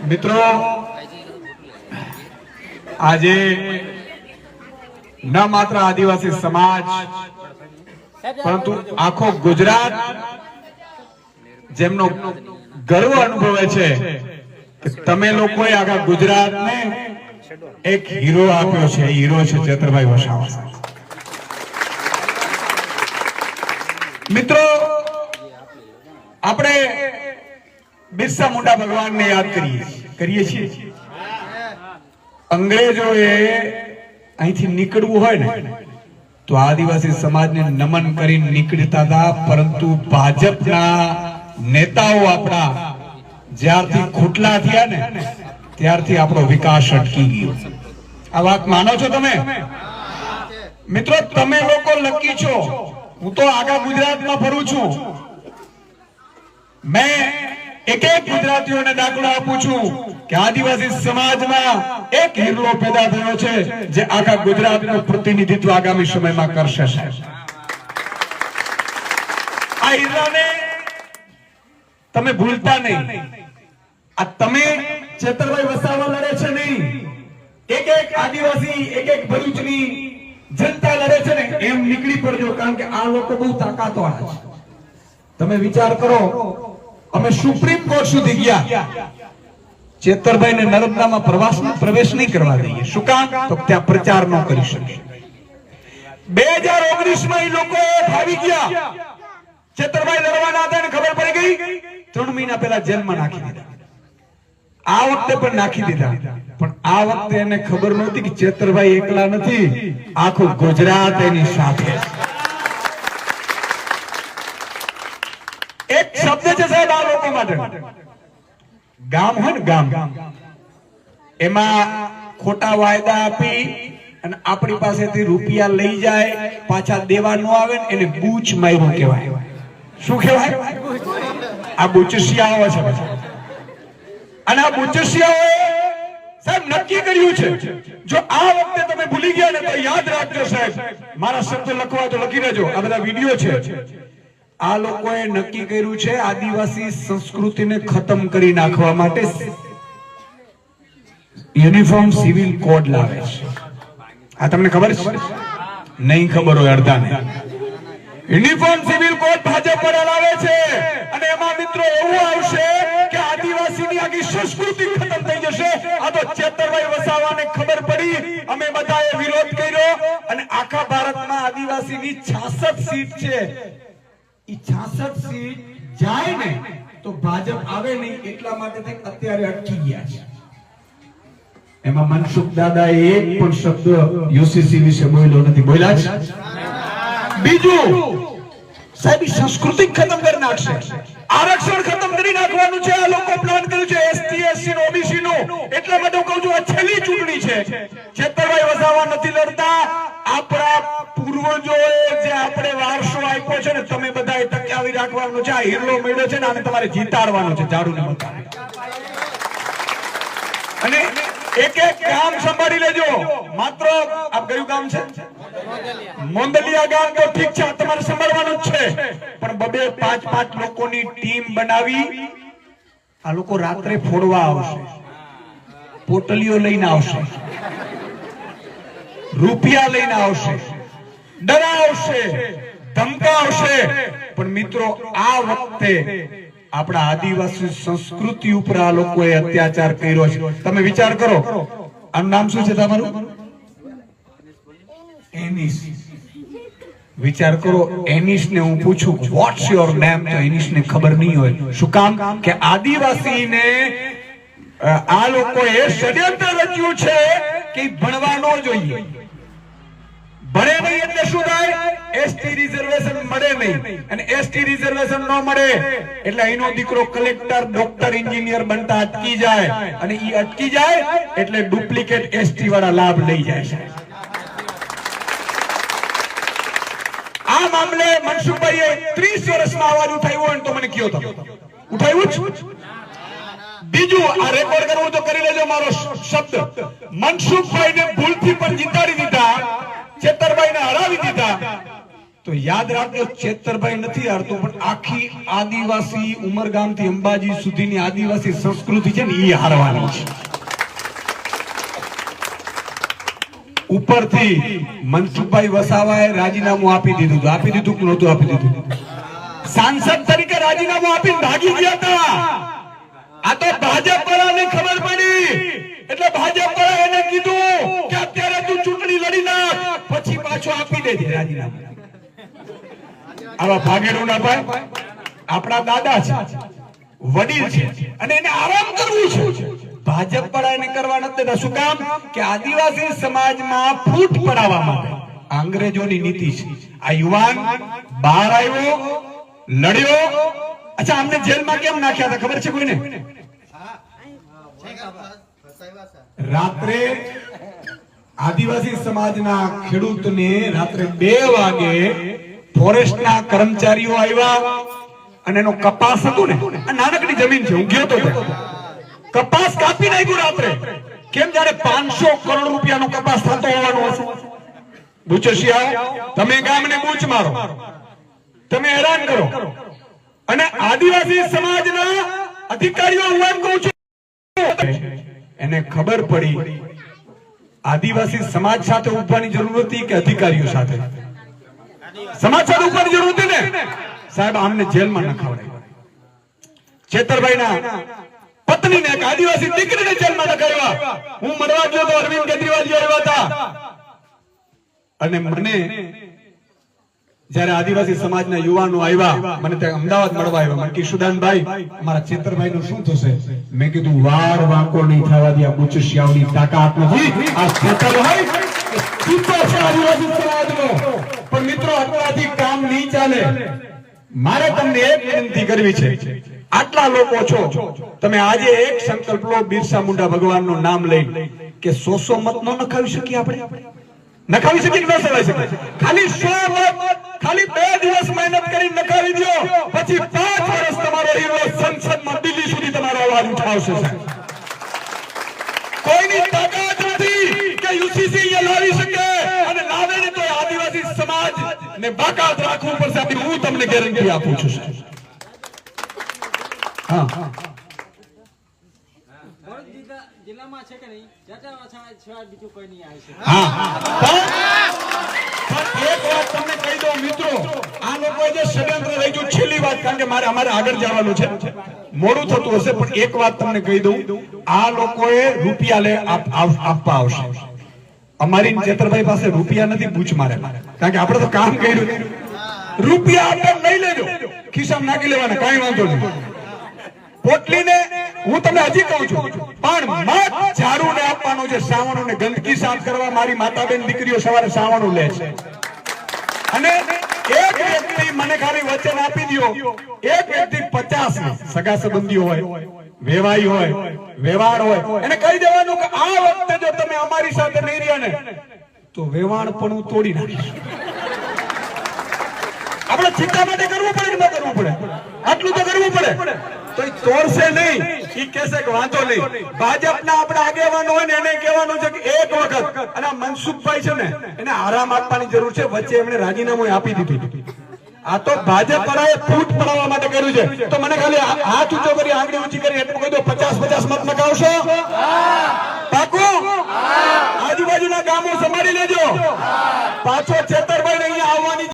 મિત્રો, આજે ન માત્ર આદિવાસી સમાજ, પરંતુ આખો ગુજરાત જેમનો ગર્વ અનુભવે છે કે તમે લોકોએ આખા ગુજરાતને એક હીરો આપ્યો છે હીરો છે ચેતરભાઈ વસાવા. મિત્રો, આપણે બિરસા મુંડા ભગવાનને યાદ કરીએ. કરીએ છીએ? અંગ્રેજોએ અહીંથી નીકળવું હોય ને, તો આદિવાસી સમાજને નમન કરીને નીકળતા હતા, પરંતુ ભાજપના નેતાઓ આપણા જ્યારથી ખૂટલા થયા ને, ત્યારથી આપણો વિકાસ અટકી ગયો. આ વાત માનો છો તમે? મિત્રો, તમે લોકો લકી છો. હું તો આગા ગુજરાતમાં ફરું છું. મેં એક એક ગુજરાતીઓને દાખલો આપું છું કે આદિવાસી સમાજમાં એક હિરલો પેદા થયો છે જે આખા ગુજરાતનું પ્રતિનિધિત્વ આગામી સમયમાં કરશે તમે ભૂલતા નહીં. આ તમે ચેતરભાઈ વસાવા લડે છે નહીં. એક એક આદિવાસી, એક એક ભરૂચની જનતા લડે છે ને, એમ નીકળી પડજો, કારણ કે આ લોકો બહુ તાકાતવાળા છે. તમે વિચાર કરો અમે સુપ્રીમ કોર્ટ સુધી ગયા. ચેતરભાઈ ને નર્મદામાં પ્રવાસ પ્રવેશ નહીં કરવા દઈએ. શું કામ? તો ત્યાં પ્રચાર ન કરી શકે બે હજાર ઓગણીસમાં એ લોકો ભાવી ગયા. ચેતરભાઈ લડવાના હતા ખબર પડી ગઈ? ત્રણ મહિના પહેલા જેલમાં નાખી દીધા. આ વખતે પણ નાખી દીધા. પણ આ વખતે એને ખબર નહોતી કે ચેતરભાઈ એકલા નથી. આખું ગુજરાત એની સાથે છે. એક શબ્દ છે સાહેબ આ લોકો માટે. ગામ હોય ને ગામ. એમાં ખોટા વાયદા આપી અને આપણી પાસેથી રૂપિયા લઈ જાય, પાછા દેવા આવે ને એને બૂચ માર્યું કહેવાય. શું કહેવાય? આ બુચસિયાઓ છે. અને આ બુચસિયાઓ સાહેબ નક્કી કર્યું છે, જો આ વખતે તમે ભૂલી ગયા ને તો યાદ રાખજો સાહેબ. મારા શબ્દ લખવા તો લખી લેજો આ બધા વીડિયો છે. આ લોકોએ નક્કી કર્યું છે આદિવાસી સંસ્કૃતિને ખતમ કરી નાખવા માટે યુનિફોર્મ સિવિલ કોડ લાવે છે. આ તમને ખબર છે? નહીં ખબર હોય અડધાને. યુનિફોર્મ સિવિલ કોડ ભાજપ પર લાવે છે. અને એમાં મિત્રો એવું આવશે કે આદિવાસીની આખી સંસ્કૃતિ ખતમ થઈ જશે. આ તો ચેતરભાઈ વસાવાને ખબર પડી. અમે બધાએ વિરોધ કર્યો. અને આખા ભારતમાં આદિવાસીની 66 સીટ છે. ઈ 66 સીટ જાય ને, તો ભાજપ આવે નહીં એટલા માટે તે અત્યારે અટકી ગયા છે. એમાં મનસુખ દાદા એક પણ શબ્દ યુસીસી વિશે બોલ્યો નથી. બોલ્યા છે? બીજું, સાહેબ સંસ્કૃતિ ખતમ કરી નાખશે. આરક્ષણ ખતમ કરી નાખવાનું છે, આ લોકો પ્લાન કર્યું છે, એસટી એસસી ઓબીસી નો એટલા માટે હું કહું છું, આ છેલ્લી ચૂંટણી છે. છેતરભાઈ વસાવા નથી ટકાવી છે આ હિરલો મળ્યો છે ને તમારે જીતાડવાનો છે ઝાડુ ને અને એક એક ગામ સંભાળી લેજો. માત્ર આ કયું ગામ છે? મોંદલિયા ગામ તો ઠીક છે તમારે સંભાળવાનું છે. પણ બબે પાંચ પાંચ લોકોની ટીમ બનાવી, આ લોકો રાત્રે ફોડવા આવશે. પોટલીઓ લઈને આવશે. રૂપિયા લઈને આવશે. ડરાવશે ધમકાવશે. પણ મિત્રો, આ વખતે આપણા આદિવાસી સંસ્કૃતિ ઉપર આ લોકોએ અત્યાચાર કર્યો છે. તમે વિચાર કરો. આનું નામ શું છે તમારું? એનિસ. વિચાર કરો એનિસ ને હું પૂછું વોટ્સ યોર નેમ તો એનિસ ને ખબર નહીં હોય. શું કામ? કે આદિવાસીને ને આ લોકોએ ષડયંત્ર રચ્યું છે કે ભણવા ન જોઈએ. ભણે નહીં એટલે શું થાય? એસટી રિઝર્વેશન મળે નહીં. અને એસટી રિઝર્વેશન ન મળે એટલે અહીંનો દીકરો કલેક્ટર ડોક્ટર એન્જિનિયર બનતા અટકી જાય. અને ઈ અટકી જાય એટલે ડુપ્લિકેટ એસટી વાળા લાભ લઈ જાય છે. આ મામલે મનસુખભાઈએ 30 વર્ષમાં અવાજ ઉઠાવ્યો હોય તો મને કયો તમે. ઉઠાવ્યું છું બીજું, આ રેકોર્ડ કરવું તો કરી લેજો મારો શબ્દ. મનસુખભાઈને ભૂલથી પણ જીતાડી દીધા ચેતરભાઈને હરાવી દીધા. તો યાદ રાખજો ચેતરભાઈ નથી હારતો, પણ આખી આદિવાસી ઉમરગામથી અંબાજી સુધીની આદિવાસી સંસ્કૃતિ છે ને એ હારવાની છે. ઉપરથી મનસુખભાઈ વસાવાએ રાજીનામું આપી દીધું આપી દીધું કે નહોતું આપી દીધું? સાંસદ તરીકે રાજીનામું આપીને ભાગી ગયા હતા. આ તો ભાજપ વાળાને ખબર પડી. એટલે ભાજપ દેજે રાજીનામું. આવા ભાગેડું ના ભાઈ, આપણા દાદા છે, વડીલ છે, અને એને આરામ કરવું છે. ભાજપ વાળા એને કરવા નથી શું કામ? કે આદિવાસી સમાજમાં ફૂટ પડાવવા માટે અંગ્રેજોની નીતિ છે. આ યુવાન બહાર આવ્યો, લડ્યો. અચ્છા અમને જેલમાં કેમ નાખ્યા હતા? ખબર છે કોઈને? રાત્રે આદિવાસી સમાજના ખેડૂતને રાત્રે બે વાગે ફોરેસ્ટના કર્મચારીઓ આવ્યા અને એનો કપાસ હતું ને નાનકડી જમીન છે હું ગયો તો કપાસ કાપી નાખ્યું રાત્રે. કેમ જયારે પાંચસો કરોડ રૂપિયાનો કપાસ થતો હોવાનો હશે? બુચસિયા તમે ગામને બૂચ મારો. તમે હેરાન કરો. અને આદિવાસી સમાજના અધિકારીઓ હું એમ કહું છું, એને ખબર પડી આદિવાસી સમાજ સાથે ઉભવાની જરૂર હતી કે અધિકારીઓ સાથે? સમાજ સાથે ઉભવાની જરૂર હતી ને? સાહેબ, આમને જેલમાં ન છેતરભાઈ ના પત્ની ને આદિવાસી દીકરીને જેલમાં નખાવ્યા હું મરવા ગયો તો અરવિંદ કેજરીવાલજી આવ્યા હતા. અને મને જ્યારે આદિવાસી સમાજના યુવાનો આવ્યા, મને ત્યાં અમદાવાદ મળવા આવ્યા. મને કિશુદાનભાઈ અમારા ચેતરભાઈ નું શું થશે? મેં કીધું, વાર વાંકો નહીં થવા દે, આ બુચશિયાઓની તાકાત નથી. આ ચેતરભાઈ છે આદિવાસી સમાજનો. પણ મિત્રો આટલાથી કામ નહીં ચાલે. મારે તમને એક વિનંતી કરવી છે. આટલા લોકો છો, તમે આજે એક સંકલ્પ લો, બિરસા મુંડા ભગવાનનું નામ લઈ કે સો સો મત ન નખાવી શકીએ આપણે? નખાવી શકે ન સવાઈ શકે? ખાલી સો ખાલી બે દિવસ મહેનત કરી નખાવી દો પછી પાંચ વર્ષ તમારો હીરો સંસદમાં દિલ્હી સુધી તમારો અવાજ ઉઠાવશે. કોઈની તાકાત નથી કે યુસીસી અહીંયા લાવી શકે અને લાવે ને તો આદિવાસી સમાજ ને બાકાત રાખવું પડશે. હું તમને ગેરંટી આપું છું હા. નહીં? નહીં એક વાત તમને કહી દઉં આ લોકોએ રૂપિયા લે, આપ- આપ- આપવા આવશે. અમારી ચેતરભાઈ પાસે રૂપિયા નથી બૂચ મારે. કારણ કે આપણે તો કામ કર્યું. રૂપિયા આપણે લઈ લેજો. ખિસ્સામાં નાખી લેવાના, કાંઈ વાંધો નહીં. પોટલીને હું તમને હજી કહું છું, પણ મત ઝાડુને આપવાનું છે સાવણોને ગંદકી સાફ કરવા મારી માતાબેન દીકરીઓ સવારે સાવણું લે છે. અને એક વ્યક્તિ મને ખાલી વચન આપી દો એક વ્યક્તિ પચાસ સગા સંબંધીઓ હોય, વેવાઈ હોય વ્યવહાર હોય, એને કહી દેવાનું કે આ વખતે જો તમે અમારી સાથે નહીં રહ્યા ને, તો વેવાણ પણ હું તોડી નાખીશ. આપણે ચિંતા માટે કરવું પડે કે ન કરવું પડે? આટલું તો કરવું પડે. તો ઈ તોડશે નહીં. ઈ કહેશે કે વાંધો નહીં. ભાજપના આપણા આગેવાનો હોય ને એને કહેવાનું છે કે એક વખત. અને આ મનસુખભાઈ છે ને એને આરામ આપવાની જરૂર છે. વચ્ચે એમણે રાજીનામું આપી દીધું. આ તો ભાજપ વાળાએ ફૂટ પડાવવા માટે કર્યું છે. તો મને ખાલી હાથ ઊંચો કરી આંગળી ઊંચી કરી એટલું કહી દો પચાસ પચાસ મત મગાવશો? પાકું? આજુબાજુના ગામો સંભાળી લેજો. પાછો છેતરભાઈ અહીંયા આવવાની